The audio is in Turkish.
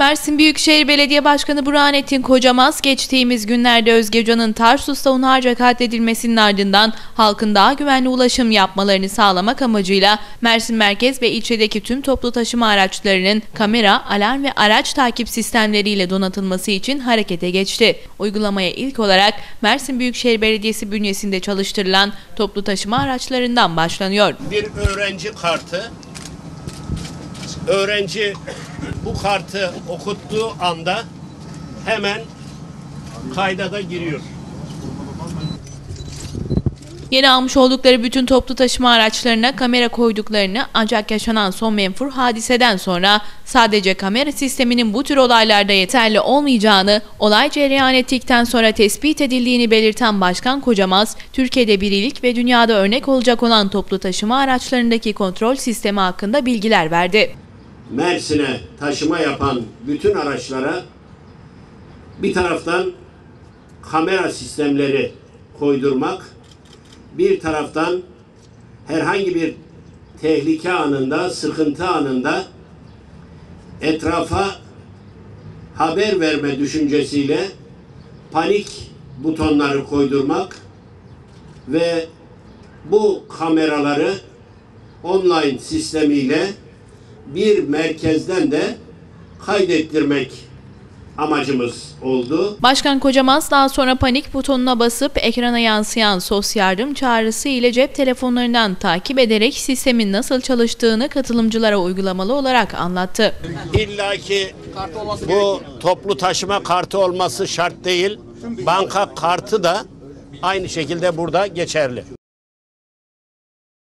Mersin Büyükşehir Belediye Başkanı Burhanettin Kocamaz geçtiğimiz günlerde Özge Can'ın Tarsus'ta hunharca katledilmesinin ardından halkın daha güvenli ulaşım yapmalarını sağlamak amacıyla Mersin Merkez ve ilçedeki tüm toplu taşıma araçlarının kamera, alarm ve araç takip sistemleriyle donatılması için harekete geçti. Uygulamaya ilk olarak Mersin Büyükşehir Belediyesi bünyesinde çalıştırılan toplu taşıma araçlarından başlanıyor. bir öğrenci kartı. Öğrenci bu kartı okuttuğu anda hemen kayda da giriyor. Yeni almış oldukları bütün toplu taşıma araçlarına kamera koyduklarını ancak yaşanan son menfur hadiseden sonra sadece kamera sisteminin bu tür olaylarda yeterli olmayacağını, olay cereyan ettikten sonra tespit edildiğini belirten Başkan Kocamaz, Türkiye'de bir ilk ve dünyada örnek olacak olan toplu taşıma araçlarındaki kontrol sistemi hakkında bilgiler verdi. Mersin'e taşıma yapan bütün araçlara bir taraftan kamera sistemleri koydurmak, bir taraftan herhangi bir tehlike anında, sıkıntı anında etrafa haber verme düşüncesiyle panik butonları koydurmak ve bu kameraları online sistemiyle bir merkezden de kaydettirmek amacımız oldu. Başkan Kocamaz daha sonra panik butonuna basıp ekrana yansıyan sos yardım çağrısı ile cep telefonlarından takip ederek sistemin nasıl çalıştığını katılımcılara uygulamalı olarak anlattı. İlla ki bu toplu taşıma kartı olması şart değil. Banka kartı da aynı şekilde burada geçerli.